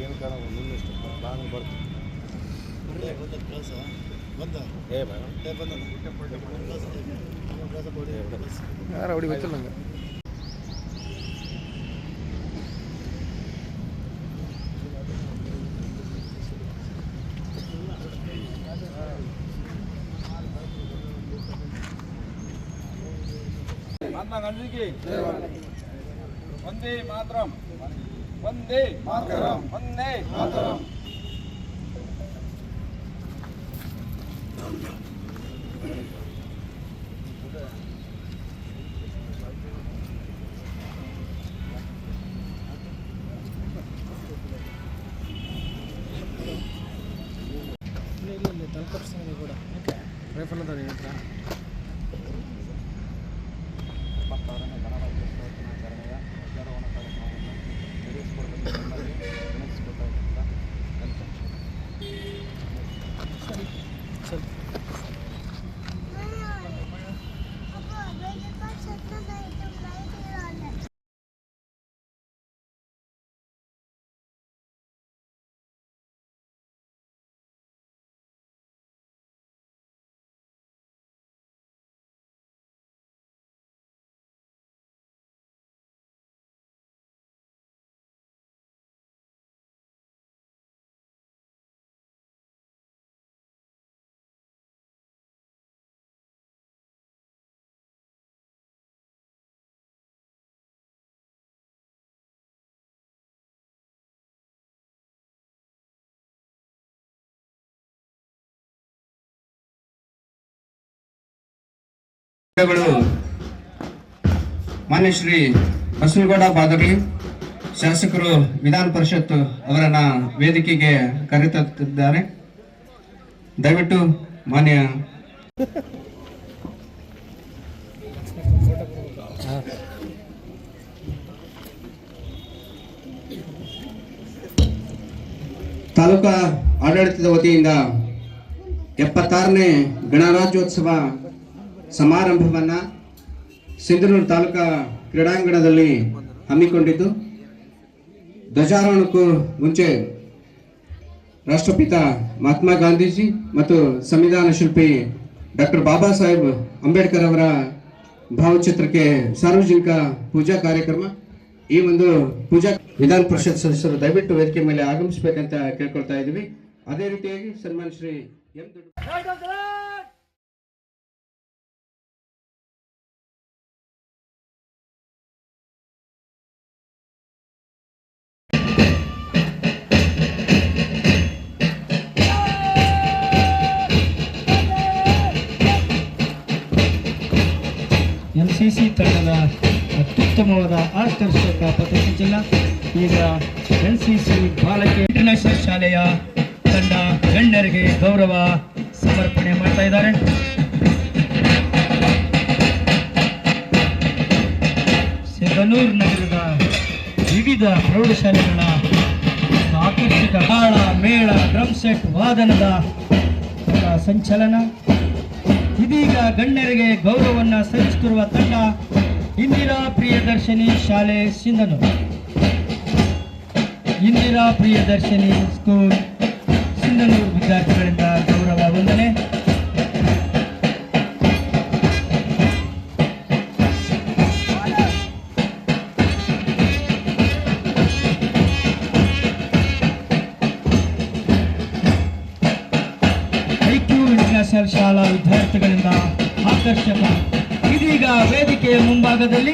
ಏನು ಕಾರಣ ಒಂದೊಂದು ಇಷ್ಟು ನಾನು ಬರ್ತೀನಿ ಏ ಬೇಡ ಯಾರು ಅವಡಿ ಗೊತ್ತಿಲ್ಲ ನಂಗೆ ಮಹಾತ್ಮ ಗಾಂಧೀಜಿ ಒಂದೇ ಮಾತರಂ ಒಂದೇ ಮಾತರಂ ಒಂದೇ ಮಾತರಂ ಇಲ್ಲ ತಲುಪಿಸ್ತೀನಿ ಕೂಡ ರೈಫಲ್ ಅದ ನಿಮ್ಮ ಹತ್ರ ಎಪ್ಪತ್ತಾರನೇ ಗಣರಾಜ್ಯೋತ್ಸವ ದಿನಾಚರಣೆಯ ಧ್ವಜಾರೋಹಣ ಕಾರ್ಯಕ್ರಮವನ್ನು ನೆರವೇರಿಸಿಕೊಡಬೇಕು ನಮ್ಮಲ್ಲಿ ವಿನಂತಿಸಿಕೊಳ್ತಕ್ಕಂಥ ಸರಿ ಸರಿ ಗಳು ಮಾನ್ಯ ಶ್ರೀ ಬಸನಗೌಡ ಬಾದರ್ಲಿ ಶಾಸಕರು ವಿಧಾನ ಪರಿಷತ್ ಅವರನ್ನ ವೇದಿಕೆಗೆ ಕರೆತಿದ್ದಾರೆ ದಯವಿಟ್ಟು ಮಾನ್ಯ ತಾಲೂಕಾ ಆಡಳಿತದ ವತಿಯಿಂದ ಎಪ್ಪತ್ತಾರನೇ ಗಣರಾಜ್ಯೋತ್ಸವ ಸಮಾರಂಭವನ್ನು ಸಿಂಧನೂರು ತಾಲೂಕಾ ಕ್ರೀಡಾಂಗಣದಲ್ಲಿ ಹಮ್ಮಿಕೊಂಡಿದ್ದು, ಧ್ವಜಾರೋಹಣಕ್ಕೂ ಮುಂಚೆ ರಾಷ್ಟ್ರಪಿತ ಮಹಾತ್ಮ ಗಾಂಧೀಜಿ ಮತ್ತು ಸಂವಿಧಾನ ಶಿಲ್ಪಿ ಡಾಕ್ಟರ್ ಬಾಬಾ ಸಾಹೇಬ್ ಅಂಬೇಡ್ಕರ್ ಅವರ ಭಾವಚಿತ್ರಕ್ಕೆ ಸಾರ್ವಜನಿಕ ಪೂಜಾ ಕಾರ್ಯಕ್ರಮ. ಈ ಒಂದು ಪೂಜಾ ವಿಧಾನ ಪರಿಷತ್ ಸದಸ್ಯರು ದಯವಿಟ್ಟು ವೇದಿಕೆ ಮೇಲೆ ಆಗಮಿಸಬೇಕಂತ ಕೇಳ್ಕೊಳ್ತಾ ಇದ್ದೀವಿ. ಅದೇ ರೀತಿಯಾಗಿ ಸನ್ಮಾನ್ ಶ್ರೀ ಎಂ ಸಿ ಸಿ ತಂಡದ ಅತ್ಯುತ್ತಮವಾದ ಆಕರ್ಷಕ ಜಿಲ್ಲಾ, ಈಗ ಎನ್ ಸಿ ಸಿ ಬಾಲಕಿ ಇಂಟರ್ನ್ಯಾಷನಲ್ ಶಾಲೆಯ ತಂಡ ಗಣ್ಯರಿಗೆ ಗೌರವ ಸಮರ್ಪಣೆ ಮಾಡ್ತಾ ಇದ್ದಾರೆ. ಸಿಗನೂರು ನಗರದ ವಿವಿಧ ಪ್ರೌಢಶಾಲೆಗಳ ಆಕರ್ಷಕ ಹಾಳ, ಮೇಳ, ಡ್ರಮ್ ಸೆಟ್, ವಾದನದ ಸಂಚಲನ ಇದೀಗ ಗಣ್ಯರಿಗೆ ಗೌರವವನ್ನು ಸಲ್ಲಿಸುತ್ತಿರುವ ತಂಡ ಇಂದಿರಾ ಪ್ರಿಯದರ್ಶಿನಿ ಶಾಲೆ ಸಿಂಧನು ಇಂದಿರಾ ಪ್ರಿಯದರ್ಶಿನಿ ಸ್ಕೂಲ್ ಸಿಂಧನೂರು ವಿದ್ಯಾರ್ಥಿಗಳಿಂದ ಗೌರವ ವಂದನೆ. ಶಾಲಾ ವಿದ್ಯಾರ್ಥಿಗಳಿಂದ ಆಕರ್ಷಕ. ಇದೀಗ ವೇದಿಕೆಯ ಮುಂಭಾಗದಲ್ಲಿ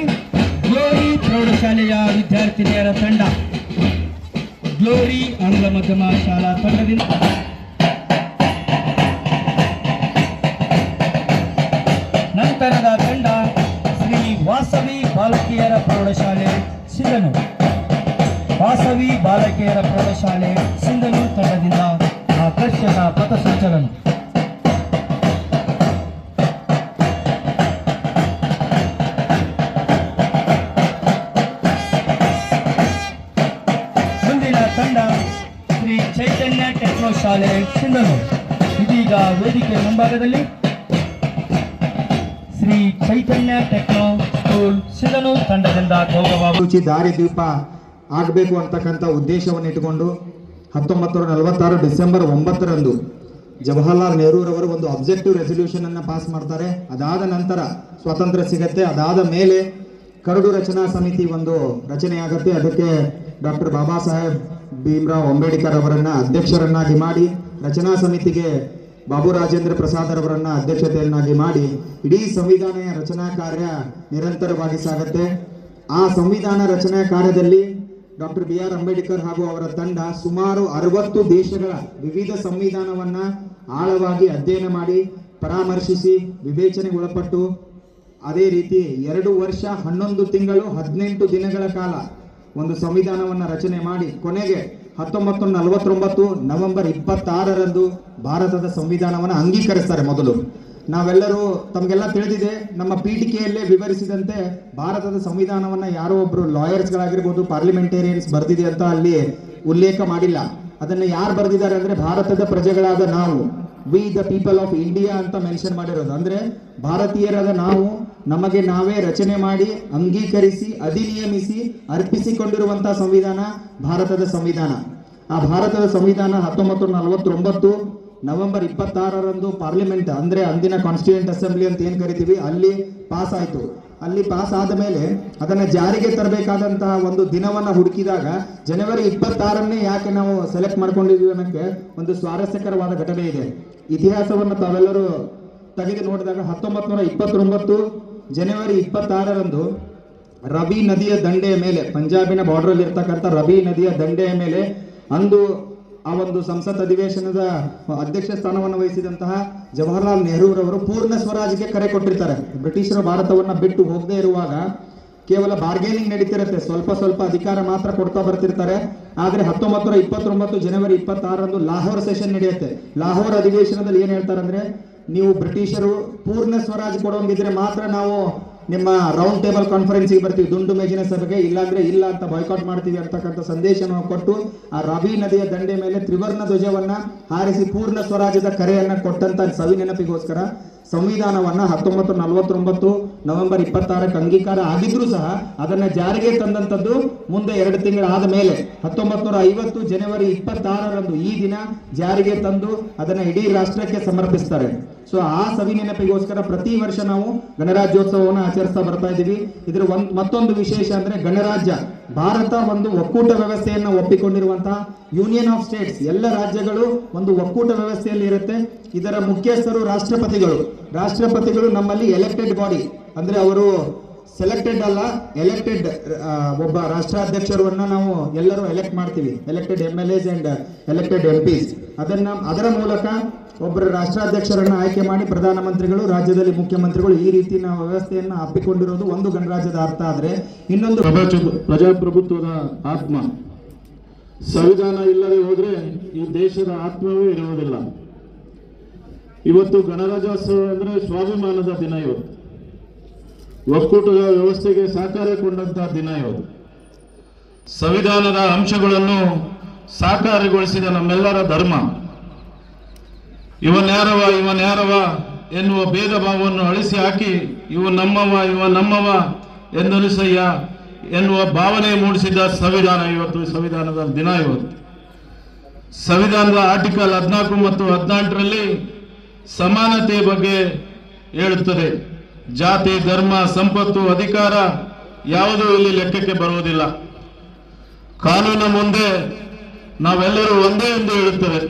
ಗ್ಲೋರಿ ಪ್ರೌಢಶಾಲೆಯ ವಿದ್ಯಾರ್ಥಿನಿಯರ ತಂಡ. ಗ್ಲೋರಿ ಆಂಗ್ಲ ಮಾಧ್ಯಮ ಶಾಲಾ ತಂಡದಿಂದ. ನಂತರದ ತಂಡ ಶ್ರೀ ವಾಸವಿ ಬಾಲಕಿಯರ ಪ್ರೌಢಶಾಲೆ ಶಾಲೆ ಸಿಂಧನೂರು ಇದೀಗ ವೇದಿಕೆ ಮುಂಭಾಗದಲ್ಲಿ ಶ್ರೀ ಚೈತನ್ಯ ಟೆಕ್ನೋ ಸ್ಕೂಲ್ ಸಿಂಧನೂರು ತಂಡದಿಂದ ಗೌರವ ದಾರಿ ದಾರಿದೀಪ ಆಗಬೇಕು ಅಂತಕ್ಕಂಥ ಉದ್ದೇಶವನ್ನು ಇಟ್ಟುಕೊಂಡು ಹತ್ತೊಂಬತ್ತು ನೂರ ನಲವತ್ತಾರು ಡಿಸೆಂಬರ್ ಒಂಬತ್ತರಂದು ಜವಾಹರ್ಲಾಲ್ ನೆಹರೂರವರು ಒಂದು ಅಬ್ಜೆಕ್ಟಿವ್ ರೆಸೊಲ್ಯೂಷನ್ ಅನ್ನು ಪಾಸ್ ಮಾಡ್ತಾರೆ. ಅದಾದ ನಂತರ ಸ್ವಾತಂತ್ರ್ಯ ಸಿಗತ್ತೆ. ಅದಾದ ಮೇಲೆ ಕರಡು ರಚನಾ ಸಮಿತಿ ಒಂದು ರಚನೆಯಾಗತ್ತೆ. ಅದಕ್ಕೆ ಡಾಕ್ಟರ್ ಬಾಬಾ ಸಾಹೇಬ್ ಭೀಮ್ರಾವ್ ಅಂಬೇಡ್ಕರ್ ಅವರನ್ನ ಅಧ್ಯಕ್ಷರನ್ನಾಗಿ ಮಾಡಿ, ರಚನಾ ಸಮಿತಿಗೆ ಬಾಬು ರಾಜೇಂದ್ರ ಪ್ರಸಾದ್ ಅವರನ್ನ ಅಧ್ಯಕ್ಷತೆಯನ್ನಾಗಿ ಮಾಡಿ, ಇಡೀ ಸಂವಿಧಾನ ರಚನಾ ಕಾರ್ಯ ನಿರಂತರವಾಗಿ ಸಾಗುತ್ತೆ. ಆ ಸಂವಿಧಾನ ರಚನಾ ಕಾರ್ಯದಲ್ಲಿ ಡಾಕ್ಟರ್ ಬಿ ಆರ್ ಅಂಬೇಡ್ಕರ್ ಹಾಗೂ ಅವರ ತಂಡ ಸುಮಾರು ಅರವತ್ತು ದೇಶಗಳ ವಿವಿಧ ಸಂವಿಧಾನವನ್ನ ಆಳವಾಗಿ ಅಧ್ಯಯನ ಮಾಡಿ, ಪರಾಮರ್ಶಿಸಿ ವಿವೇಚನೆಗೆ ಒಳಪಟ್ಟು ಅದೇ ರೀತಿ ಎರಡು ವರ್ಷ ಹನ್ನೊಂದು ತಿಂಗಳು ಹದಿನೆಂಟು ದಿನಗಳ ಕಾಲ ಒಂದು ಸಂವಿಧಾನವನ್ನ ರಚನೆ ಮಾಡಿ ಕೊನೆಗೆ ಹತ್ತೊಂಬತ್ತು ನಲವತ್ತೊಂಬತ್ತು ನವೆಂಬರ್ ಇಪ್ಪತ್ತಾರರಂದು ಭಾರತದ ಸಂವಿಧಾನವನ್ನು ಅಂಗೀಕರಿಸ್ತಾರೆ ಮೊದಲು. ನಾವೆಲ್ಲರೂ ತಮಗೆಲ್ಲ ತಿಳಿದಿದೆ, ನಮ್ಮ ಪೀಠಿಕೆಯಲ್ಲೇ ವಿವರಿಸಿದಂತೆ ಭಾರತದ ಸಂವಿಧಾನವನ್ನ ಯಾರೋ ಒಬ್ರು ಲಾಯರ್ಸ್ಗಳಾಗಿರ್ಬೋದು, ಪಾರ್ಲಿಮೆಂಟೇರಿಯನ್ಸ್ ಬರೆದಿದೆ ಅಂತ ಅಲ್ಲಿ ಉಲ್ಲೇಖ ಮಾಡಿಲ್ಲ. ಅದನ್ನ ಯಾರು ಬರೆದಿದ್ದಾರೆ ಅಂದ್ರೆ ಭಾರತದ ಪ್ರಜೆಗಳಾದ ನಾವು. We the people of India ಅಂತ ಮೆನ್ಷನ್ ಮಾಡಿರೋದು. ಅಂದ್ರೆ, ಭಾರತೀಯರಾದ ನಾವು, ನಮಗೆ ನಾವೇ ರಚನೆ ಮಾಡಿ, ಅಂಗೀಕರಿಸಿ, ಅಧಿನಿಯಮಿಸಿ, ಅರ್ಪಿಸಿಕೊಂಡಿರುವಂತಹ ಸಂವಿಧಾನ, ಭಾರತದ ಸಂವಿಧಾನ. ಆ ಭಾರತದ ಸಂವಿಧಾನ ಹತ್ತೊಂಬತ್ತು ನಲವತ್ತೊಂಬತ್ತು, ನವೆಂಬರ್ ಇಪ್ಪತ್ತಾರರಂದು ಪಾರ್ಲಿಮೆಂಟ್ ಅಂದ್ರೆ, ಅಂದಿನ ಕಾನ್ಸ್ಟಿಟ್ಯೂಂಟ್ ಅಸೆಂಬ್ಲಿ ಅಂತ ಏನ್ ಕರಿತೀವಿ? ಅಲ್ಲಿ ಪಾಸ್ ಆಯ್ತು. ಅಲ್ಲಿ ಪಾಸ್ ಆದ ಮೇಲೆ ಅದನ್ನ ಜಾರಿಗೆ ತರಬೇಕಾದಂತಹ ಒಂದು ದಿನವನ್ನ ಹುಡುಕಿದಾಗ ಜನವರಿ ಇಪ್ಪತ್ತಾರನ್ನೇ ಯಾಕೆ ನಾವು ಸೆಲೆಕ್ಟ್ ಮಾಡ್ಕೊಂಡಿದ್ವಿ ಅನ್ನೋಕ್ಕೆ ಒಂದು ಸ್ವಾರಸ್ಯಕರವಾದ ಘಟನೆ ಇದೆ. ಇತಿಹಾಸವನ್ನು ತಾವೆಲ್ಲರೂ ತೆಗೆದು ನೋಡಿದಾಗ ಹತ್ತೊಂಬತ್ತು ನೂರ ಇಪ್ಪತ್ತೊಂಬತ್ತು ಜನವರಿ ಇಪ್ಪತ್ತಾರರಂದು ರವಿ ನದಿಯ ದಂಡೆಯ ಮೇಲೆ, ಪಂಜಾಬಿನ ಬಾರ್ಡರ್ ಅಲ್ಲಿ ಇರ್ತಕ್ಕಂಥ ರವಿ ನದಿಯ ದಂಡೆಯ ಮೇಲೆ ಅಂದು ಆ ಒಂದು ಸಂಸತ್ ಅಧಿವೇಶನದ ಅಧ್ಯಕ್ಷ ಸ್ಥಾನವನ್ನು ವಹಿಸಿದಂತಹ ಜವಾಹರ್ಲಾಲ್ ನೆಹರೂರವರು ಪೂರ್ಣ ಸ್ವರಾಜ್ಗೆ ಕರೆ ಕೊಟ್ಟಿರ್ತಾರೆ. ಬ್ರಿಟಿಷರು ಭಾರತವನ್ನ ಬಿಟ್ಟು ಹೋಗದೇ ಇರುವಾಗ ಕೇವಲ ಬಾರ್ಗೇನಿಂಗ್ ನಡೀತಿರುತ್ತೆ. ಸ್ವಲ್ಪ ಸ್ವಲ್ಪ ಅಧಿಕಾರ ಮಾತ್ರ ಕೊಡ್ತಾ ಬರ್ತಿರ್ತಾರೆ. ಆದ್ರೆ ಹತ್ತೊಂಬತ್ತು ನೂರ ಇಪ್ಪತ್ತೊಂಬತ್ತು ಜನವರಿ ಇಪ್ಪತ್ತಾರರಂದು ಲಾಹೋರ್ ಸೆಷನ್ ನಡೆಯುತ್ತೆ. ಲಾಹೋರ್ ಅಧಿವೇಶನದಲ್ಲಿ ಏನ್ ಹೇಳ್ತಾರೆ ಅಂದ್ರೆ ನೀವು ಬ್ರಿಟಿಷರು ಪೂರ್ಣ ಸ್ವರಾಜ್ ಕೊಡೋಂಗಿದ್ರೆ ಮಾತ್ರ ನಾವು ನಿಮ್ಮ ರೌಂಡ್ ಟೇಬಲ್ ಕಾನ್ಫರೆನ್ಸ್ಗೆ ಬರ್ತೀವಿ. ದುಂಡು ಮೇಜಿನ ಸಭೆಗೆ ಇಲ್ಲಾಂದ್ರೆ ಇಲ್ಲ ಅಂತ ಬಾಯ್ಕಾಟ್ ಮಾಡ್ತೀವಿ ಅಂತಕ್ಕಂಥ ಸಂದೇಶವನ್ನು ಕೊಟ್ಟು ಆ ರವಿ ನದಿಯ ದಂಡೆ ಮೇಲೆ ತ್ರಿವರ್ಣ ಧ್ವಜವನ್ನ ಹಾರಿಸಿ ಪೂರ್ಣ ಸ್ವರಾಜ್ಯದ ಕರೆಯನ್ನ ಕೊಟ್ಟಂತ ಸವಿ ನೆನಪಿಗೋಸ್ಕರ ಸಂವಿಧಾನವನ್ನ ಹತ್ತೊಂಬತ್ತು ನಲವತ್ತೊಂಬತ್ತು ನವೆಂಬರ್ ಇಪ್ಪತ್ತಾರಕ್ಕೆ ಅಂಗೀಕಾರ ಆಗಿದ್ರೂ ಸಹ ಅದನ್ನ ಜಾರಿಗೆ ತಂದಂತದ್ದು ಮುಂದೆ ಎರಡು ತಿಂಗಳಾದ ಮೇಲೆ ಹತ್ತೊಂಬತ್ತು ನೂರ ಐವತ್ತು ಜನವರಿ ಇಪ್ಪತ್ತಾರರಂದು ಈ ದಿನ ಜಾರಿಗೆ ತಂದು ಅದನ್ನ ಇಡೀ ರಾಷ್ಟ್ರಕ್ಕೆ ಸಮರ್ಪಿಸ್ತಾರೆ. ಸೊ ಆ ಸವಿ ನೆನಪಿಗೋಸ್ಕರ ಪ್ರತಿ ವರ್ಷ ನಾವು ಗಣರಾಜ್ಯೋತ್ಸವವನ್ನು ಆಚರಿಸ್ತಾ ಬರ್ತಾ ಇದ್ದೀವಿ ಇದರ ಒಂದ್ ಮತ್ತೊಂದು ವಿಶೇಷ ಅಂದ್ರೆ ಗಣರಾಜ್ಯ. ಭಾರತ ಒಂದು ಒಕ್ಕೂಟ ವ್ಯವಸ್ಥೆಯನ್ನು ಒಪ್ಪಿಕೊಂಡಿರುವಂತಹ ಯೂನಿಯನ್ ಆಫ್ ಸ್ಟೇಟ್ಸ್ ಎಲ್ಲ ರಾಜ್ಯಗಳು ಒಂದು ಒಕ್ಕೂಟ ವ್ಯವಸ್ಥೆಯಲ್ಲಿ ಇರುತ್ತೆ. ಇದರ ಮುಖ್ಯಸ್ಥರು ರಾಷ್ಟ್ರಪತಿಗಳು. ರಾಷ್ಟ್ರಪತಿಗಳು ನಮ್ಮಲ್ಲಿ ಎಲೆಕ್ಟೆಡ್ ಬಾಡಿ ಅಂದ್ರೆ ಅವರು ಸೆಲೆಕ್ಟೆಡ್ ಅಲ್ಲ ಎಲೆಕ್ಟೆಡ್ ಒಬ್ಬ ರಾಷ್ಟ್ರಾಧ್ಯಕ್ಷರನ್ನ ನಾವು ಎಲ್ಲರೂ ಎಲೆಕ್ಟ್ ಮಾಡ್ತೀವಿ. Elected M L S and elected M Ps ಅದನ್ನ, ಅದರ ಮೂಲಕ ಒಬ್ಬರು ರಾಷ್ಟ್ರಾಧ್ಯಕ್ಷರನ್ನ ಆಯ್ಕೆ ಮಾಡಿ ಪ್ರಧಾನಮಂತ್ರಿಗಳು, ರಾಜ್ಯದಲ್ಲಿ ಮುಖ್ಯಮಂತ್ರಿಗಳು ಈ ರೀತಿ ನಾವು ವ್ಯವಸ್ಥೆಯನ್ನ ಅಪ್ಪಿಕೊಂಡಿರೋದು ಒಂದು ಗಣರಾಜ್ಯದ ಅರ್ಥ ಆದ್ರೆ ಇನ್ನೊಂದು ಪ್ರಜಾಪ್ರಭುತ್ವದ ಆತ್ಮ. ಸಂವಿಧಾನ ಇಲ್ಲದೆ ಹೋದ್ರೆ ಈ ದೇಶದ ಆತ್ಮವೇ ಇರುವುದಿಲ್ಲ. ಇವತ್ತು ಗಣರಾಜ್ಯೋತ್ಸವ ಅಂದ್ರೆ ಸ್ವಾಭಿಮಾನದ ದಿನ ಇವತ್ತು. ಒಕ್ಕೂಟದ ವ್ಯವಸ್ಥೆಗೆ ಸಹಕಾರ ಕೊಂಡಂತಹ ದಿನ ಇವತ್ತು ಸಂವಿಧಾನದ ಅಂಶಗಳನ್ನು ಸಾಕಾರಗೊಳಿಸಿದ ನಮ್ಮೆಲ್ಲರ ಧರ್ಮ. ಇವನ್ಯಾರವ ಇವನ್ಯಾರವ ಎನ್ನುವ ಭೇದ ಭಾವವನ್ನು ಅಳಿಸಿ ಹಾಕಿ, ಇವ ನಮ್ಮವ ಇವ ನಮ್ಮವ ಎಂದನುಸಯ್ಯ ಎನ್ನುವ ಭಾವನೆ ಮೂಡಿಸಿದ ಸಂವಿಧಾನ ಇವತ್ತು, ಸಂವಿಧಾನದ ದಿನ ಇವತ್ತು. ಸಂವಿಧಾನದ ಆರ್ಟಿಕಲ್ ಹದಿನಾಲ್ಕು ಮತ್ತು ಹದಿನೆಂಟರಲ್ಲಿ ಸಮಾನತೆ ಬಗ್ಗೆ ಹೇಳುತ್ತದೆ. ಜಾತಿ, ಧರ್ಮ, ಸಂಪತ್ತು, ಅಧಿಕಾರ ಯಾವುದೂ ಇಲ್ಲಿ ಲೆಕ್ಕಕ್ಕೆ ಬರುವುದಿಲ್ಲ. ಕಾನೂನ ಮುಂದೆ ನಾವೆಲ್ಲರೂ ಒಂದೇ ಎಂದು ಹೇಳುತ್ತದೆ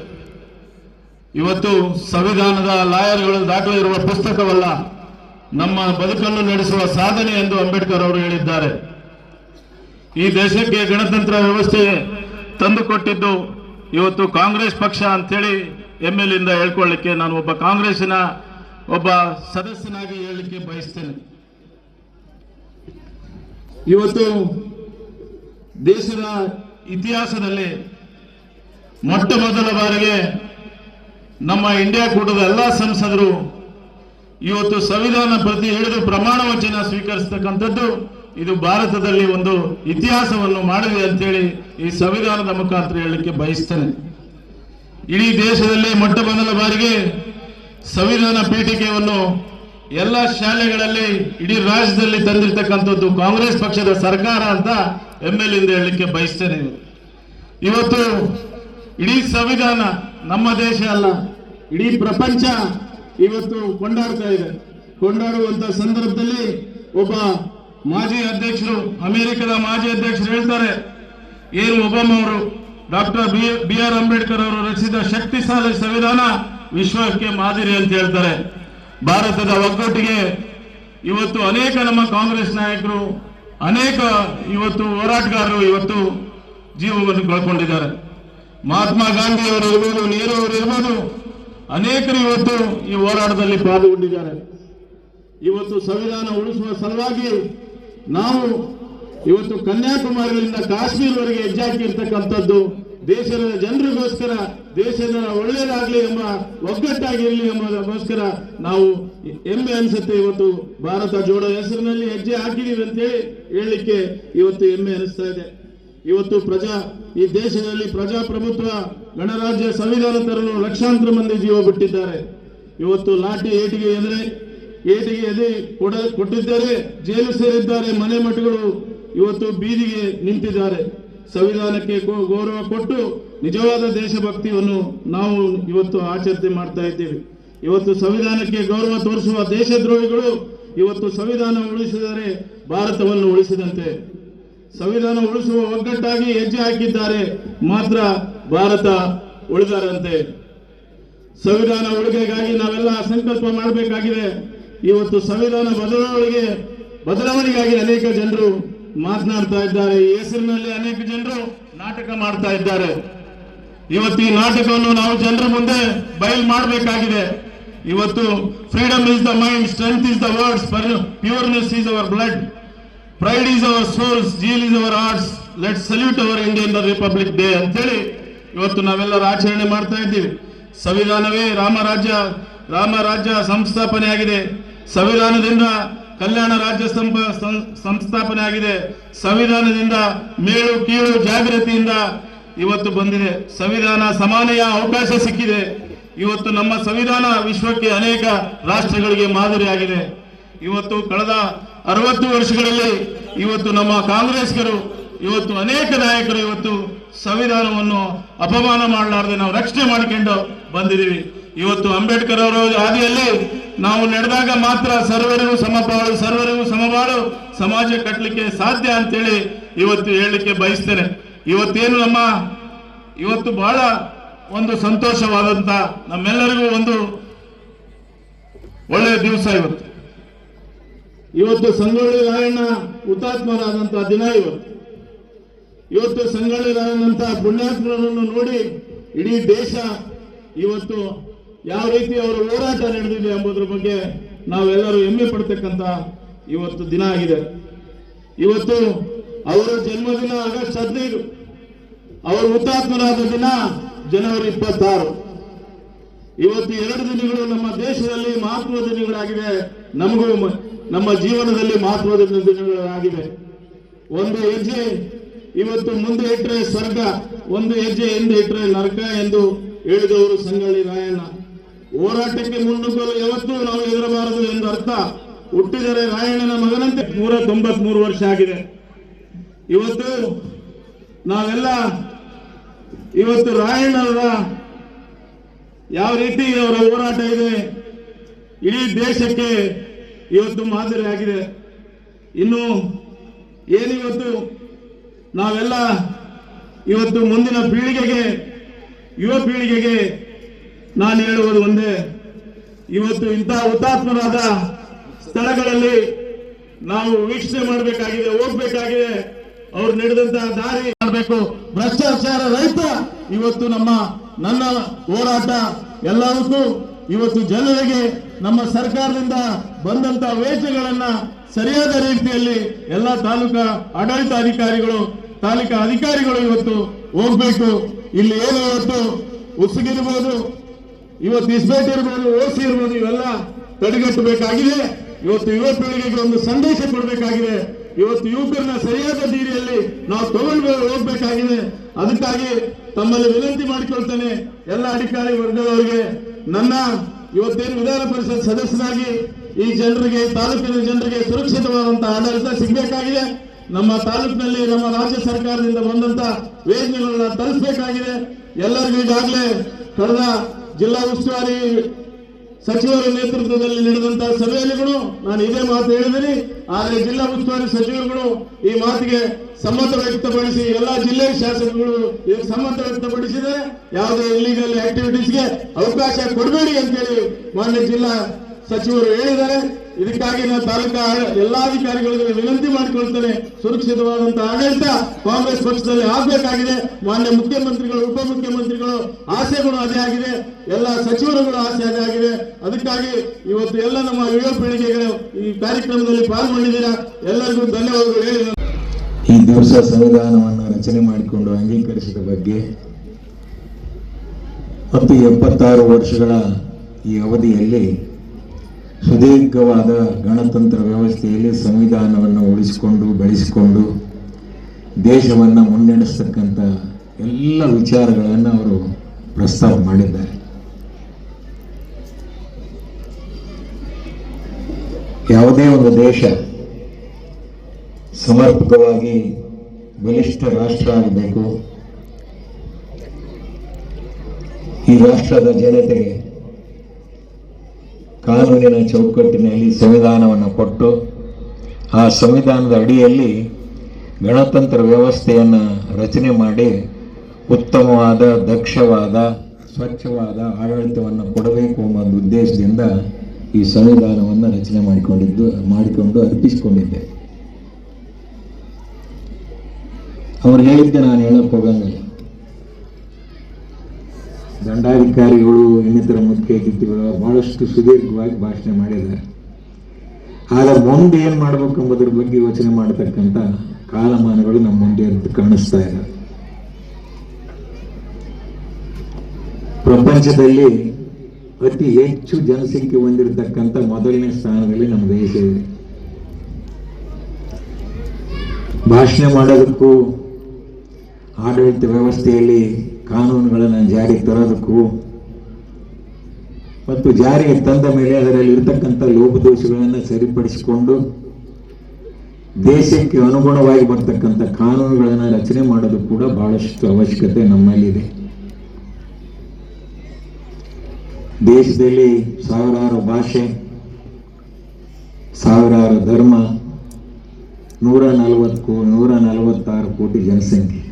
ಇವತ್ತು ಸಂವಿಧಾನದ ಲಾಯರ್ಗಳು ದಾಖಲೆ ಇರುವ ಪುಸ್ತಕವಲ್ಲ, ನಮ್ಮ ಬದುಕನ್ನು ನಡೆಸುವ ಸಾಧನೆ ಎಂದು ಅಂಬೇಡ್ಕರ್ ಅವರು ಹೇಳಿದ್ದಾರೆ. ಈ ದೇಶಕ್ಕೆ ಗಣತಂತ್ರ ವ್ಯವಸ್ಥೆ ತಂದುಕೊಟ್ಟಿದ್ದು ಇವತ್ತು ಕಾಂಗ್ರೆಸ್ ಪಕ್ಷ ಅಂತೇಳಿ ಎಂ ಎಲ್ ಇಂದ ಹೇಳ್ಕೊಳ್ಳಿಕ್ಕೆ ನಾನು ಒಬ್ಬ ಕಾಂಗ್ರೆಸ್ಸಿನ ಒಬ್ಬ ಸದಸ್ಯನಾಗಿ ಹೇಳಲಿಕ್ಕೆ ಬಯಸ್ತೇನೆ. ಇವತ್ತು ದೇಶದ ಇತಿಹಾಸದಲ್ಲಿ ಮೊಟ್ಟ ಮೊದಲ ಬಾರಿಗೆ ನಮ್ಮ ಇಂಡಿಯಾ ಕೂಟದ ಎಲ್ಲ ಸಂಸದರು ಇವತ್ತು ಸಂವಿಧಾನ ಪ್ರತಿ ಹಿಡಿದು ಪ್ರಮಾಣ ವಚನ ಸ್ವೀಕರಿಸ್ತಕ್ಕಂಥದ್ದು ಇದು ಭಾರತದಲ್ಲಿ ಒಂದು ಇತಿಹಾಸವನ್ನು ಮಾಡಿದೆ ಅಂತೇಳಿ ಈ ಸಂವಿಧಾನದ ಮುಖಾಂತರ ಹೇಳಲಿಕ್ಕೆ ಬಯಸ್ತೇನೆ. ಇಡೀ ದೇಶದಲ್ಲಿ ಮೊಟ್ಟ ಮೊದಲ ಬಾರಿಗೆ ಸಂವಿಧಾನ ಪೀಠಿಕೆಯನ್ನು ಎಲ್ಲ ಶಾಲೆಗಳಲ್ಲಿ ಇಡೀ ರಾಜ್ಯದಲ್ಲಿ ತಂದಿರತಕ್ಕಂಥದ್ದು ಕಾಂಗ್ರೆಸ್ ಪಕ್ಷದ ಸರ್ಕಾರ ಅಂತ ಎಂ ಎಲ್ ಇಂದ ಹೇಳಲಿಕ್ಕೆ ಬಯಸ್ತೇನೆ. ಇವತ್ತು ಇಡೀ ಸಂವಿಧಾನ ನಮ್ಮ ದೇಶ ಅಲ್ಲ, ಇಡೀ ಪ್ರಪಂಚ ಇವತ್ತು ಕೊಂಡಾಡ್ತಾ ಇದೆ. ಕೊಂಡಾಡುವಂತ ಸಂದರ್ಭದಲ್ಲಿ ಒಬ್ಬ ಮಾಜಿ ಅಧ್ಯಕ್ಷರು, ಅಮೆರಿಕದ ಮಾಜಿ ಅಧ್ಯಕ್ಷರು ಹೇಳ್ತಾರೆ, ಏನು ಒಬಾಮ ಅವರು, ಡಾಕ್ಟರ್ ಬಿ ಆರ್ ಅಂಬೇಡ್ಕರ್ ಅವರು ರಚಿಸಿದ ಶಕ್ತಿಶಾಲಿ ಸಂವಿಧಾನ ವಿಶ್ವಕ್ಕೆ ಮಾದರಿ ಅಂತ ಹೇಳ್ತಾರೆ. ಭಾರತದ ಒಗ್ಗಟ್ಟಿಗೆ ಇವತ್ತು ಅನೇಕ ನಮ್ಮ ಕಾಂಗ್ರೆಸ್ ನಾಯಕರು, ಅನೇಕ ಇವತ್ತು ಹೋರಾಟಗಾರರು ಇವತ್ತು ಜೀವವನ್ನು ಕಳ್ಕೊಂಡಿದ್ದಾರೆ. ಮಹಾತ್ಮ ಗಾಂಧಿ ಅವರು ಇರ್ಬೋದು ನೆಹರು ಅವರು ಇರ್ಬೋದು, ಅನೇಕರು ಇವತ್ತು ಈ ಹೋರಾಟದಲ್ಲಿ ಪಾಲ್ಗೊಂಡಿದ್ದಾರೆ. ಇವತ್ತು ಸಂವಿಧಾನ ಉಳಿಸುವ ಸಲುವಾಗಿ ನಾವು ಇವತ್ತು ಕನ್ಯಾಕುಮಾರಿಯಿಂದ ಕಾಶ್ಮೀರವರೆಗೆ ಹೆಜ್ಜೆ ಹಾಕಿರ್ತಕ್ಕಂಥದ್ದು ದೇಶದ ಜನರಿಗೋಸ್ಕರ, ದೇಶದ ಒಳ್ಳೆಯದಾಗಲಿ ಎಂಬ ಒಗ್ಗಟ್ಟಾಗಿರಲಿ ಎಂಬುದಕ್ಕೋಸ್ಕರ ನಾವು ಹೆಮ್ಮೆ ಅನಿಸುತ್ತೆ ಇವತ್ತು. ಭಾರತ ಜೋಡೋ ಹೆಸರಿನಲ್ಲಿ ಹೆಜ್ಜೆ ಹಾಕಿದೀವಿ ಅಂತೇಳಿ ಹೇಳಲಿಕ್ಕೆ ಇವತ್ತು ಹೆಮ್ಮೆ ಅನಿಸ್ತಾ ಇದೆ. ಇವತ್ತು ಪ್ರಜಾ, ಈ ದೇಶದಲ್ಲಿ ಪ್ರಜಾಪ್ರಭುತ್ವ, ಗಣರಾಜ್ಯ ಸಂವಿಧಾನ ತರಲು ಲಕ್ಷಾಂತರ ಮಂದಿ ಜೀವ ಬಿಟ್ಟಿದ್ದಾರೆ. ಇವತ್ತು ಲಾಠಿ ಏಟಿಗೆ ಎದುರೆ, ಏಟಿಗೆ ಎದೆ ಕೊಡ, ಕೊಟ್ಟಿದ್ದಾರೆ, ಜೈಲು ಸೇರಿದ್ದಾರೆ ಮನೆ ಮಠಗಳು. ಇವತ್ತು ಬೀದಿಗೆ ನಿಂತಿದ್ದಾರೆ. ಸಂವಿಧಾನಕ್ಕೆ ಗೌರವ ಕೊಟ್ಟು ನಿಜವಾದ ದೇಶಭಕ್ತಿಯನ್ನು ನಾವು ಇವತ್ತು ಆಚರಣೆ ಮಾಡ್ತಾ ಇದ್ದೇವೆ. ಇವತ್ತು ಸಂವಿಧಾನಕ್ಕೆ ಗೌರವ ತೋರಿಸುವ ದೇಶದ್ರೋಹಿಗಳು ಇವತ್ತು ಸಂವಿಧಾನ ಉಳಿಸಿದರೆ ಭಾರತವನ್ನು ಉಳಿಸಿದಂತೆ. ಸಂವಿಧಾನ ಉಳಿಸುವ ಒಗ್ಗಟ್ಟಾಗಿ ಹೆಜ್ಜೆ ಹಾಕಿದ್ದಾರೆ, ಮಾತ್ರ ಭಾರತ ಉಳಿದಾರಂತೆ. ಸಂವಿಧಾನ ಉಳಿಕೆಗಾಗಿ ನಾವೆಲ್ಲ ಸಂಕಲ್ಪ ಮಾಡಬೇಕಾಗಿದೆ. ಇವತ್ತು ಸಂವಿಧಾನ ಬದಲಾವಣೆಗೆ, ಬದಲಾವಣೆಗಾಗಿ ಅನೇಕ ಜನರು ಮಾತನಾಡ್ತಾ ಇದ್ದಾರೆ. ಈ ಹೆಸರಿನಲ್ಲಿ ಅನೇಕ ಜನರು ನಾಟಕ ಮಾಡ್ತಾ ಇದ್ದಾರೆ. ಇವತ್ತು ಈ ನಾಟಕವನ್ನು ನಾವು ಜನರ ಮುಂದೆ ಬಯಲ್ ಮಾಡಬೇಕಾಗಿದೆ. ಇವತ್ತು freedom is the mind strength is the words pureness is our blood pride is our souls zeal is our hearts let salute our Indian Republic Day ಅಂತೇಳಿ ಇವತ್ತು ನಾವೆಲ್ಲರೂ ಆಚರಣೆ ಮಾಡ್ತಾ ಇದ್ದೀವಿ. ಸಂವಿಧಾನವೇ ರಾಮರಾಜ್ಯ ರಾಮರಾಜ್ಯ ಸಂಸ್ಥಾಪನೆ ಆಗಿದೆ ಸಂವಿಧಾನದಿಂದ ಕಲ್ಯಾಣ ರಾಜ್ಯ ಸಂಸ್ಥಾಪನೆ ಆಗಿದೆ. ಸಂವಿಧಾನದಿಂದ ಮೇಲು ಕೀಳು ಜಾಗೃತಿಯಿಂದ ಇವತ್ತು ಬಂದಿದೆ. ಸಂವಿಧಾನ ಸಮಾನೆಯ ಅವಕಾಶ ಸಿಕ್ಕಿದೆ. ಇವತ್ತು ನಮ್ಮ ಸಂವಿಧಾನ ವಿಶ್ವಕ್ಕೆ ಅನೇಕ ರಾಷ್ಟ್ರಗಳಿಗೆ ಮಾದರಿಯಾಗಿದೆ. ಇವತ್ತು ಕಳೆದ ಅರವತ್ತು ವರ್ಷಗಳಲ್ಲಿ ಇವತ್ತು ನಮ್ಮ ಕಾಂಗ್ರೆಸ್ಗರು, ಇವತ್ತು ಅನೇಕ ನಾಯಕರು ಇವತ್ತು ಸಂವಿಧಾನವನ್ನು ಅಪಮಾನ ಮಾಡಲಾರದೆ ನಾವು ರಕ್ಷಣೆ ಮಾಡಿಕೊಂಡು ಬಂದಿದ್ದೀವಿ. ಇವತ್ತು ಅಂಬೇಡ್ಕರ್ ಅವರ ಹಾದಿಯಲ್ಲಿ ನಾವು ನಡೆದಾಗ ಮಾತ್ರ ಸರ್ವರಿಗೂ ಸಮಬಾಳು ಸರ್ವರಿಗೂ ಸಮಬಾಳು ಸಮಾಜ ಕಟ್ಟಲಿಕ್ಕೆ ಸಾಧ್ಯ ಅಂತೇಳಿ ಇವತ್ತು ಹೇಳಲಿಕ್ಕೆ ಬಯಸ್ತೇನೆ. ಇವತ್ತೇನು ನಮ್ಮ, ಇವತ್ತು ಬಹಳ ಒಂದು ಸಂತೋಷವಾದಂತ ನಮ್ಮೆಲ್ಲರಿಗೂ ಒಂದು ಒಳ್ಳೆಯ ದಿವಸ ಇವತ್ತು. ಇವತ್ತು ಸಂಗೊಳ್ಳಿ ರಾಯಣ್ಣ ಹುತಾತ್ಮರಾದಂತಹ ದಿನ ಇವತ್ತು. ಇವತ್ತು ಸಂಗೊಳ್ಳಿ ರಾಯಣ್ಣಂತ ಪುಣ್ಯಾತ್ಮರನ್ನು ನೋಡಿ ಇಡೀ ದೇಶ ಇವತ್ತು ಯಾವ ರೀತಿ ಅವರು ಹೋರಾಟ ನಡೆದಿದೆ ಎಂಬುದರ ಬಗ್ಗೆ ನಾವೆಲ್ಲರೂ ಹೆಮ್ಮೆ ಪಡ್ತಕ್ಕಂತ ಇವತ್ತು ದಿನ ಆಗಿದೆ. ಇವತ್ತು ಅವರ ಜನ್ಮದಿನ ಆಗಸ್ಟ್ ಹದಿನೈದು, ಅವರು ಹುತಾತ್ಮರಾದ ದಿನ ಜನವರಿ ಇಪ್ಪತ್ತಾರು. ಇವತ್ತು ಎರಡು ದಿನಗಳು ನಮ್ಮ ದೇಶದಲ್ಲಿ ಮಹತ್ವದ ದಿನಗಳಾಗಿವೆ. ನಮಗೂ ನಮ್ಮ ಜೀವನದಲ್ಲಿ ಮಹತ್ವದ ದಿನಗಳಾಗಿವೆ. ಒಂದು ಹೆಜ್ಜೆ ಇವತ್ತು ಮುಂದೆ ಇಟ್ಟರೆ ಸ್ವರ್ಗ, ಒಂದು ಹೆಜ್ಜೆ ಹಿಂದೆ ಇಟ್ಟರೆ ನರಕ ಎಂದು ಹೇಳಿದವರು ಸಂಗೊಳ್ಳಿ ರಾಯಣ್ಣ. ಹೋರಾಟಕ್ಕೆ ಮುನ್ನುಗ್ಗಲು ಯಾವತ್ತೂ ನಾವು ಹೆದರಬಾರದು ಎಂದು ಅರ್ಥ. ಹುಟ್ಟಿದರೆ ರಾಯಣ್ಣನ ಮಗನಂತೆ ನೂರ ತೊಂಬತ್ಮೂರು ವರ್ಷ ಆಗಿದೆ. ಇವತ್ತು ನಾವೆಲ್ಲ ಇವತ್ತು ರಾಯಣ್ಣವರ ಯಾವ ರೀತಿ ಅವರ ಹೋರಾಟ ಇದೆ, ಇಡೀ ದೇಶಕ್ಕೆ ಇವತ್ತು ಮಾದರಿ ಆಗಿದೆ. ಇನ್ನು ಏನಿವತ್ತು ನಾವೆಲ್ಲ ಇವತ್ತು ಮುಂದಿನ ಪೀಳಿಗೆಗೆ, ಯುವ ಪೀಳಿಗೆಗೆ ನಾನು ಹೇಳುವುದು ಒಂದೇ. ಇವತ್ತು ಇಂತಹ ಹುತಾತ್ಮರಾದ ಸ್ಥಳಗಳಲ್ಲಿ ನಾವು ವೀಕ್ಷಣೆ ಮಾಡಬೇಕಾಗಿದೆ, ಹೋಗ್ಬೇಕಾಗಿದೆ. ಅವ್ರು ನಡೆದಂತಹ ದಾರಿ ಮಾಡಬೇಕು. ಭ್ರಷ್ಟಾಚಾರ ರಹಿತ ಇವತ್ತು ನಮ್ಮ, ನನ್ನ ಹೋರಾಟ ಎಲ್ಲದಕ್ಕೂ ಇವತ್ತು ಜನರಿಗೆ ನಮ್ಮ ಸರ್ಕಾರದಿಂದ ಬಂದಂತ ವೇಷಗಳನ್ನು ಸರಿಯಾದ ರೀತಿಯಲ್ಲಿ ಎಲ್ಲ ತಾಲೂಕಾ ಆಡಳಿತ ಅಧಿಕಾರಿಗಳು ತಾಲೂಕಾ ಅಧಿಕಾರಿಗಳು ಇವತ್ತು ಹೋಗ್ಬೇಕು. ಇಲ್ಲಿ ಏನು ಇವತ್ತು ಉಸುಗಿರ್ಬೋದು ಇವತ್ತು ಇಸ್ಬೇಟ್ ಇರ್ಬೋದು ಓಸಿ ಇರ್ಬೋದು, ಇವೆಲ್ಲ ತಡೆಗಟ್ಟಬೇಕಾಗಿದೆ. ಇವತ್ತು ಯುವ ಪೀಳಿಗೆಗೆ ಒಂದು ಸಂದೇಶ ಕೊಡಬೇಕಾಗಿದೆ. ಇವತ್ತು ಯುವಕರನ್ನ ಸರಿಯಾದ ರೀತಿಯಲ್ಲಿ ನಾವು ತಗೊಂಡು ಹೋಗ್ಬೇಕಾಗಿದೆ. ಅದಕ್ಕಾಗಿ ತಮ್ಮಲ್ಲಿ ವಿನಂತಿ ಮಾಡಿಕೊಳ್ತೇನೆ ಎಲ್ಲ ಅಧಿಕಾರಿ ವರ್ಗದವರಿಗೆ. ನನ್ನ ಇವತ್ತೇನು ವಿಧಾನ ಪರಿಷತ್ ಸದಸ್ಯರಾಗಿ ಈ ಜನರಿಗೆ ತಾಲೂಕಿನ ಜನರಿಗೆ ಸುರಕ್ಷಿತವಾದಂತಹ ಆಡಳಿತ ಸಿಗಬೇಕಾಗಿದೆ. ನಮ್ಮ ತಾಲೂಕಿನಲ್ಲಿ, ನಮ್ಮ ರಾಜ್ಯ ಸರ್ಕಾರದಿಂದ ಬಂದಂತ ಯೋಜನೆಗಳನ್ನ ತಲುಪಬೇಕಾಗಿದೆ ಎಲ್ಲರಿಗೂ ಈಗಾಗಲೇ ಕಳೆದ ಜಿಲ್ಲಾ ಉಸ್ತುವಾರಿ ಸಚಿವರ ನೇತೃತ್ವದಲ್ಲಿ ನಡೆದಂತಹ ಸಭೆಯಲ್ಲಿಗಳು ನಾನು ಇದೇ ಮಾತು ಹೇಳಿದ್ದೀನಿ. ಆದರೆ ಜಿಲ್ಲಾ ಉಸ್ತುವಾರಿ ಸಚಿವರುಗಳು ಈ ಮಾತಿಗೆ ಸಮ್ಮತ ವ್ಯಕ್ತಪಡಿಸಿ ಎಲ್ಲಾ ಜಿಲ್ಲೆ ಶಾಸಕರು ಇದಕ್ಕೆ ಸಮ್ಮತ ವ್ಯಕ್ತಪಡಿಸಿದರೆ ಯಾವುದೇ ಇಲ್ಲಿಗಲ್ ಆಕ್ಟಿವಿಟೀಸ್ಗೆ ಅವಕಾಶ ಕೊಡಬೇಡಿ ಅಂತೇಳಿ ಮಾನ್ಯ ಜಿಲ್ಲಾ ಸಚಿವರು ಹೇಳಿದ್ದಾರೆ. ಇದಕ್ಕಾಗಿ ನಾನು ತಾಲೂಕಾ ಎಲ್ಲಾ ಅಧಿಕಾರಿಗಳಿಗೆ ವಿನಂತಿ ಮಾಡಿಕೊಳ್ತೇನೆ. ಸುರಕ್ಷಿತವಾದಂತಹ ಆಡಳಿತ ಕಾಂಗ್ರೆಸ್ ಪಕ್ಷದಲ್ಲಿ ಆಗ್ಬೇಕಾಗಿದೆ. ಮಾನ್ಯ ಮುಖ್ಯಮಂತ್ರಿಗಳು, ಉಪಮುಖ್ಯಮಂತ್ರಿಗಳು ಆಸೆಗಳು ಅದೇ ಆಗಿದೆ. ಎಲ್ಲ ಸಚಿವರುಗಳು ಆಸೆ ಅದೇ ಆಗಿದೆ. ಅದಕ್ಕಾಗಿ ಇವತ್ತು ಎಲ್ಲ ನಮ್ಮ ಯುವ ಪೀಳಿಗೆಗಳು ಈ ಕಾರ್ಯಕ್ರಮದಲ್ಲಿ ಪಾಲ್ಗೊಂಡಿದ್ದೀರಾ? ಎಲ್ಲರಿಗೂ ಧನ್ಯವಾದಗಳು ಹೇಳಿ ಈ ದಿವಸ ಸಂವಿಧಾನವನ್ನು ರಚನೆ ಮಾಡಿಕೊಂಡು ಅಂಗೀಕರಿಸಿದ ಬಗ್ಗೆ ಮತ್ತು ಎಪ್ಪತ್ತಾರು ವರ್ಷಗಳ ಈ ಅವಧಿಯಲ್ಲಿ ಸುದೀರ್ಘವಾದ ಗಣತಂತ್ರ ವ್ಯವಸ್ಥೆಯಲ್ಲಿ ಸಂವಿಧಾನವನ್ನು ಉಳಿಸಿಕೊಂಡು, ಬೆಳೆಸಿಕೊಂಡು, ದೇಶವನ್ನು ಮುನ್ನಡೆಸ್ತಕ್ಕಂಥ ಎಲ್ಲ ವಿಚಾರಗಳನ್ನು ಅವರು ಪ್ರಸ್ತಾಪ ಮಾಡಿದ್ದಾರೆ. ಯಾವುದೇ ಒಂದು ದೇಶ ಸಮರ್ಪಕವಾಗಿ ಬಲಿಷ್ಠ ರಾಷ್ಟ್ರ ಆಗಬೇಕು. ಈ ರಾಷ್ಟ್ರದ ಜನತೆಗೆ ಕಾನೂನಿನ ಚೌಕಟ್ಟಿನಲ್ಲಿ ಸಂವಿಧಾನವನ್ನು ಕೊಟ್ಟು ಆ ಸಂವಿಧಾನದ ಅಡಿಯಲ್ಲಿ ಗಣತಂತ್ರ ವ್ಯವಸ್ಥೆಯನ್ನು ರಚನೆ ಮಾಡಿ ಉತ್ತಮವಾದ, ದಕ್ಷವಾದ, ಸ್ವಚ್ಛವಾದ ಆಡಳಿತವನ್ನು ಕೊಡಬೇಕು ಒಂದು ಉದ್ದೇಶದಿಂದ ಈ ಸಂವಿಧಾನವನ್ನು ರಚನೆ ಮಾಡಿಕೊಂಡಿದ್ದು, ಮಾಡಿಕೊಂಡು ಅರ್ಪಿಸಿಕೊಂಡಿದ್ದೆ. ಅವ್ರು ಹೇಳಿದ್ದೆ ನಾನು ಹೇಳಕ್ಕೆ ಹೋಗಂಗಿಲ್ಲ. ದಂಡಾಧಿಕಾರಿಗಳು, ಇನ್ನಿತರ ಮುಖ್ಯ ಅತಿಥಿಗಳು ಬಹಳಷ್ಟು ಸುದೀರ್ಘವಾಗಿ ಭಾಷಣ ಮಾಡಿದ್ದಾರೆ. ಆದರೆ ಮುಂದೆ ಏನು ಮಾಡ್ಬೇಕು ಎಂಬುದರ ಬಗ್ಗೆ ಯೋಚನೆ ಮಾಡತಕ್ಕಂಥ ಕಾಲಮಾನಗಳು ನಮ್ಮ ಮುಂದೆ ಅಂತ ಕಾಣಿಸ್ತಾ ಇದೆ. ಪ್ರಪಂಚದಲ್ಲಿ ಅತಿ ಹೆಚ್ಚು ಜನಸಂಖ್ಯೆ ಹೊಂದಿರತಕ್ಕಂಥ ಮೊದಲನೇ ಸ್ಥಾನದಲ್ಲಿ ನಮ್ಮ ದೇಶ ಇದೆ. ಭಾಷಣ ಮಾಡೋದಕ್ಕೂ ಆಡಳಿತ ವ್ಯವಸ್ಥೆಯಲ್ಲಿ ಕಾನೂನುಗಳನ್ನು ಜಾರಿಗೆ ತರೋದಕ್ಕೂ ಮತ್ತು ಜಾರಿಗೆ ತಂದ ಮೇಲೆ ಅದರಲ್ಲಿ ಇರತಕ್ಕಂಥ ಲೋಪದೋಷಗಳನ್ನು ಸರಿಪಡಿಸಿಕೊಂಡು ದೇಶಕ್ಕೆ ಅನುಗುಣವಾಗಿ ಬರ್ತಕ್ಕಂಥ ಕಾನೂನುಗಳನ್ನು ರಚನೆ ಮಾಡೋದು ಕೂಡ ಬಹಳಷ್ಟು ಅವಶ್ಯಕತೆ ನಮ್ಮಲ್ಲಿದೆ. ದೇಶದಲ್ಲಿ ಸಾವಿರಾರು ಭಾಷೆ, ಸಾವಿರಾರು ಧರ್ಮ, ನೂರ ನಲವತ್ತು, ನೂರ ನಲವತ್ತಾರು ಕೋಟಿ ಜನಸಂಖ್ಯೆ.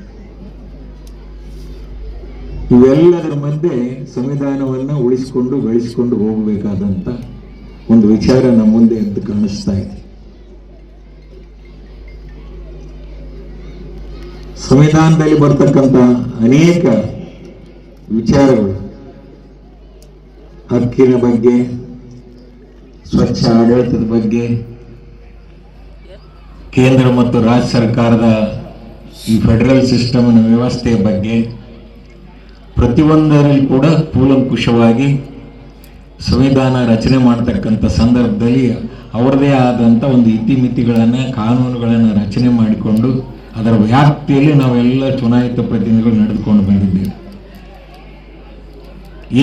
ಇವೆಲ್ಲದರ ಮಧ್ಯೆ ಸಂವಿಧಾನವನ್ನು ಉಳಿಸಿಕೊಂಡು ಬೆಳೆಸಿಕೊಂಡು ಹೋಗಬೇಕಾದಂತ ಒಂದು ವಿಚಾರ ನಮ್ಮ ಮುಂದೆ ಎದ್ದು ಕಾಣಿಸ್ತಾ ಇದೆ. ಸಂವಿಧಾನದಲ್ಲಿ ಬರ್ತಕ್ಕಂಥ ಅನೇಕ ವಿಚಾರಗಳು. ಹಕ್ಕಿನ ಬಗ್ಗೆ, ಸ್ವಚ್ಛ ಆಡಳಿತದ ಬಗ್ಗೆ, ಕೇಂದ್ರ ಮತ್ತು ರಾಜ್ಯ ಸರ್ಕಾರದ ಈ ಫೆಡರಲ್ ಸಿಸ್ಟಮ್ನ ವ್ಯವಸ್ಥೆಯ ಬಗ್ಗೆ ಪ್ರತಿಯೊಂದರಲ್ಲಿ ಕೂಡ ಕೂಲಂಕುಷವಾಗಿ ಸಂವಿಧಾನ ರಚನೆ ಮಾಡತಕ್ಕಂಥ ಸಂದರ್ಭದಲ್ಲಿ ಅವರದೇ ಆದಂಥ ಒಂದು ಇತಿಮಿತಿಗಳನ್ನು, ಕಾನೂನುಗಳನ್ನು ರಚನೆ ಮಾಡಿಕೊಂಡು ಅದರ ವ್ಯಾಪ್ತಿಯಲ್ಲಿ ನಾವೆಲ್ಲ ಚುನಾಯಿತ ಪ್ರತಿನಿಧಿಗಳು ನಡೆದುಕೊಂಡು ಬಂದಿದ್ದೇವೆ.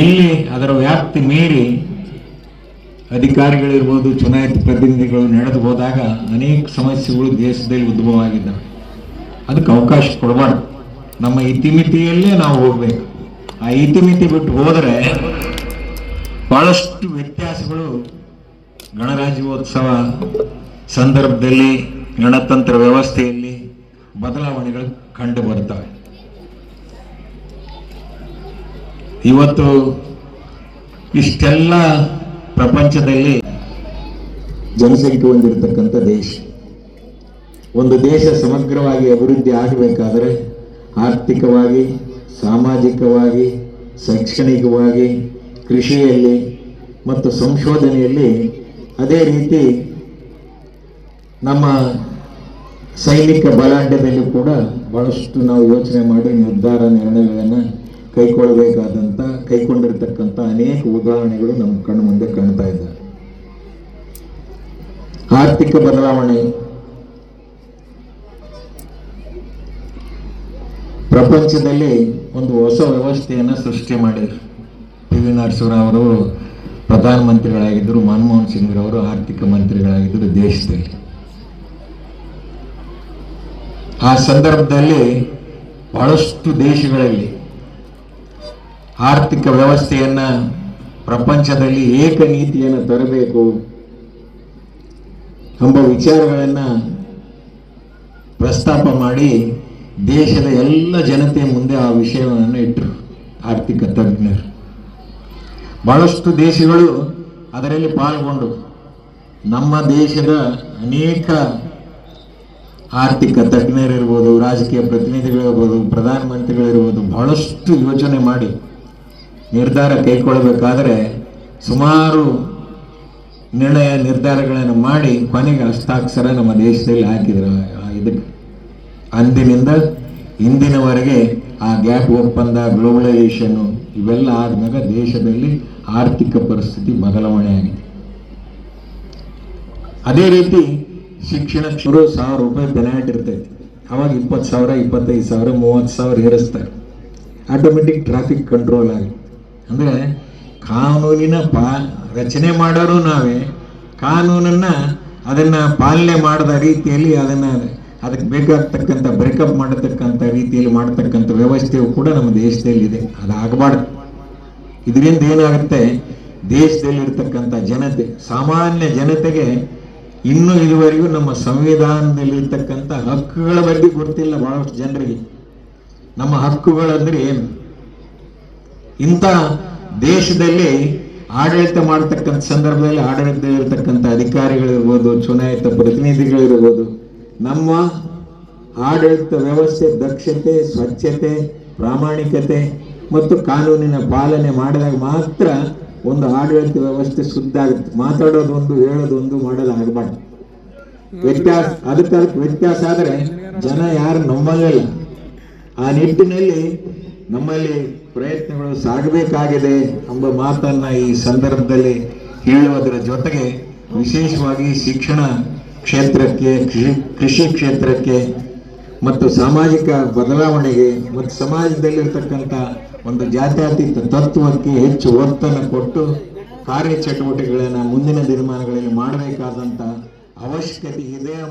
ಎಲ್ಲಿ ಅದರ ವ್ಯಾಪ್ತಿ ಮೀರಿ ಅಧಿಕಾರಿಗಳಿರ್ಬೋದು, ಚುನಾಯಿತ ಪ್ರತಿನಿಧಿಗಳು ನಡೆದು ಹೋದಾಗ ಅನೇಕ ಸಮಸ್ಯೆಗಳು ದೇಶದಲ್ಲಿ ಉದ್ಭವ ಆಗಿದ್ದಾವೆ ಅದಕ್ಕೆ ಅವಕಾಶ ಕೊಡಬಾರ್ದು. ನಮ್ಮ ಇತಿಮಿತಿಯಲ್ಲೇ ನಾವು ಹೋಗ್ಬೇಕು. ಆ ಇತಿಮಿತಿ ಬಿಟ್ಟು ಹೋದರೆ ಬಹಳಷ್ಟು ವ್ಯತ್ಯಾಸಗಳು ಗಣರಾಜ್ಯೋತ್ಸವ ಸಂದರ್ಭದಲ್ಲಿ, ಗಣತಂತ್ರ ವ್ಯವಸ್ಥೆಯಲ್ಲಿ ಬದಲಾವಣೆಗಳು ಕಂಡು ಬರ್ತವೆ ಇವತ್ತು ಇಷ್ಟೆಲ್ಲ ಪ್ರಪಂಚದಲ್ಲಿ ಜನಸಂಖ್ಯೆ ಹೊಂದಿರತಕ್ಕಂಥ ದೇಶ. ಒಂದು ದೇಶ ಸಮಗ್ರವಾಗಿ ಅಭಿವೃದ್ಧಿ ಆಗಬೇಕಾದರೆ ಆರ್ಥಿಕವಾಗಿ ಸಾಮಾಜಿಕವಾಗಿ, ಶೈಕ್ಷಣಿಕವಾಗಿ, ಕೃಷಿಯಲ್ಲಿ ಮತ್ತು ಸಂಶೋಧನೆಯಲ್ಲಿ ಅದೇ ರೀತಿ ನಮ್ಮ ಸೈನಿಕ ಬಲಾಢ್ಯದಲ್ಲಿ ಕೂಡ ಬಹಳಷ್ಟು ನಾವು ಯೋಚನೆ ಮಾಡಿ ನಿರ್ಧಾರ, ನಿರ್ಣಯಗಳನ್ನು ಕೈಗೊಳ್ಳಬೇಕಾದಂಥ ಕೈಗೊಂಡಿರ್ತಕ್ಕಂಥ ಅನೇಕ ಉದಾಹರಣೆಗಳು ನಮ್ಮ ಕಣ್ಣು ಮುಂದೆ ಕಾಣ್ತಾ ಇದ್ದಾವೆ. ಆರ್ಥಿಕ ಬದಲಾವಣೆ ಪ್ರಪಂಚದಲ್ಲಿ ಒಂದು ಹೊಸ ವ್ಯವಸ್ಥೆಯನ್ನು ಸೃಷ್ಟಿ ಮಾಡಿದರು. ಪಿ ವಿ ಅವರು ಪ್ರಧಾನಮಂತ್ರಿಗಳಾಗಿದ್ದರು, ಮನಮೋಹನ್ ಸಿಂಗ್ ಅವರು ಆರ್ಥಿಕ ಮಂತ್ರಿಗಳಾಗಿದ್ದರು ದೇಶದಲ್ಲಿ. ಆ ಸಂದರ್ಭದಲ್ಲಿ ಬಹಳಷ್ಟು ದೇಶಗಳಲ್ಲಿ ಆರ್ಥಿಕ ವ್ಯವಸ್ಥೆಯನ್ನು ಪ್ರಪಂಚದಲ್ಲಿ ಏಕ ನೀತಿಯನ್ನು ತರಬೇಕು ಎಂಬ ವಿಚಾರಗಳನ್ನು ಪ್ರಸ್ತಾಪ ಮಾಡಿ ದೇಶದ ಎಲ್ಲ ಜನತೆಯ ಮುಂದೆ ಆ ವಿಷಯವನ್ನು ಇಟ್ಟರು ಆರ್ಥಿಕ ತಜ್ಞರು. ಬಹಳಷ್ಟು ದೇಶಗಳು ಅದರಲ್ಲಿ ಪಾಲ್ಗೊಂಡು ನಮ್ಮ ದೇಶದ ಅನೇಕ ಆರ್ಥಿಕ ತಜ್ಞರಿರ್ಬೋದು, ರಾಜಕೀಯ ಪ್ರತಿನಿಧಿಗಳಿರ್ಬೋದು ಪ್ರಧಾನಮಂತ್ರಿಗಳಿರ್ಬೋದು ಬಹಳಷ್ಟು ಯೋಚನೆ ಮಾಡಿ ನಿರ್ಧಾರ ಕೈಗೊಳ್ಳಬೇಕಾದರೆ ಸುಮಾರು ನಿರ್ಣಯ ನಿರ್ಧಾರಗಳನ್ನು ಮಾಡಿ ಕೊನೆಗೆ ಹಸ್ತಾಕ್ಷರ ನಮ್ಮ ದೇಶದಲ್ಲಿ ಹಾಕಿದ್ರು ಇದಕ್ಕೆ ಅಂದಿನಿಂದ ಇಂದಿನವರೆಗೆ ಆ ಗ್ಯಾಪ್ ಒಪ್ಪಂದ ಗ್ಲೋಬಲೈಸೇಷನ್ನು ಇವೆಲ್ಲ ಆದಮೇಲೆ ದೇಶದಲ್ಲಿ ಆರ್ಥಿಕ ಪರಿಸ್ಥಿತಿ ಬದಲಾವಣೆ ಆಗಿದೆ ಅದೇ ರೀತಿ ಶಿಕ್ಷಣ ಶುರು ಸಾವಿರ ರೂಪಾಯಿ ಬೆನಾಟ್ ಇರ್ತೈತಿ. ಅವಾಗ ಇಪ್ಪತ್ತು ಸಾವಿರ, ಇಪ್ಪತ್ತೈದು ಸಾವಿರ, ಮೂವತ್ತು ಸಾವಿರ ಏರಿಸ್ತಾರೆ. ಆಟೋಮೆಟಿಕ್ ಟ್ರಾಫಿಕ್ ಕಂಟ್ರೋಲ್ ಆಗಿ ಅಂದರೆ ಕಾನೂನಿನ ಪಾ, ರಚನೆ ಮಾಡೋರು ನಾವೇ, ಕಾನೂನನ್ನು ಅದನ್ನು ಪಾಲನೆ ಮಾಡದ ರೀತಿಯಲ್ಲಿ ಅದನ್ನು ಅದಕ್ಕೆ ಬೇಕಾಗ್ತಕ್ಕಂಥ ಬ್ರೇಕಪ್ ಮಾಡತಕ್ಕಂಥ ರೀತಿಯಲ್ಲಿ ಮಾಡತಕ್ಕಂಥ ವ್ಯವಸ್ಥೆಯು ಕೂಡ ನಮ್ಮ ದೇಶದಲ್ಲಿ ಇದೆ ಅದು ಆಗಬಾರ್ದು ಇದರಿಂದ ಏನಾಗುತ್ತೆ? ದೇಶದಲ್ಲಿರ್ತಕ್ಕಂಥ ಜನತೆ, ಸಾಮಾನ್ಯ ಜನತೆಗೆ ಇನ್ನೂ ಇದುವರೆಗೂ ನಮ್ಮ ಸಂವಿಧಾನದಲ್ಲಿರ್ತಕ್ಕಂಥ ಹಕ್ಕುಗಳ ಬಗ್ಗೆ ಗೊತ್ತಿಲ್ಲ ಬಹಳಷ್ಟು ಜನರಿಗೆ. ನಮ್ಮ ಹಕ್ಕುಗಳಂದ್ರೆ ಏನು? ಇಂಥ ದೇಶದಲ್ಲಿ ಆಡಳಿತ ಮಾಡತಕ್ಕಂಥ ಸಂದರ್ಭದಲ್ಲಿ ಆಡಳಿತದಲ್ಲಿರ್ತಕ್ಕಂಥ ಅಧಿಕಾರಿಗಳಿರ್ಬೋದು, ಚುನಾಯಿತ ಪ್ರತಿನಿಧಿಗಳಿರ್ಬೋದು ನಮ್ಮ ಆಡಳಿತ ವ್ಯವಸ್ಥೆ, ದಕ್ಷತೆ, ಸ್ವಚ್ಛತೆ, ಪ್ರಾಮಾಣಿಕತೆ ಮತ್ತು ಕಾನೂನಿನ ಪಾಲನೆ ಮಾಡಿದಾಗ ಮಾತ್ರ ಒಂದು ಆಡಳಿತ ವ್ಯವಸ್ಥೆ ಶುದ್ಧ ಆಗುತ್ತೆ. ಮಾತಾಡೋದೊಂದು, ಹೇಳೋದೊಂದು ಮಾಡೋದಾಗಬಾರ್ದು ವ್ಯತ್ಯಾಸ ಅದಕ್ಕೆ ಅದಕ್ಕೆ ವ್ಯತ್ಯಾಸ ಆದರೆ ಜನ ಯಾರು ನಂಬಂಗಿಲ್ಲ. ಆ ನಿಟ್ಟಿನಲ್ಲಿ ನಮ್ಮಲ್ಲಿ ಪ್ರಯತ್ನಗಳು ಸಾಗಬೇಕಾಗಿದೆ ಎಂಬ ಮಾತನ್ನ ಈ ಸಂದರ್ಭದಲ್ಲಿ ಹೇಳುವುದರ ಜೊತೆಗೆ ವಿಶೇಷವಾಗಿ ಶಿಕ್ಷಣ ಕ್ಷೇತ್ರಕ್ಕೆ ಕೃಷಿ ಕೃಷಿ ಕ್ಷೇತ್ರಕ್ಕೆ ಮತ್ತು ಸಾಮಾಜಿಕ ಬದಲಾವಣೆಗೆ ಮತ್ತು ಸಮಾಜದಲ್ಲಿರ್ತಕ್ಕಂಥ ಒಂದು ಜಾತ್ಯಾತೀತ ತತ್ವಕ್ಕೆ ಹೆಚ್ಚು ಒತ್ತನ್ನು ಕೊಟ್ಟು ಕಾರ್ಯಚಟುವಟಿಕೆಗಳನ್ನು ಮುಂದಿನ ದಿನಮಾನಗಳಲ್ಲಿ ಮಾಡಬೇಕಾದಂಥ ಅವಶ್ಯಕತೆ ಇದೆ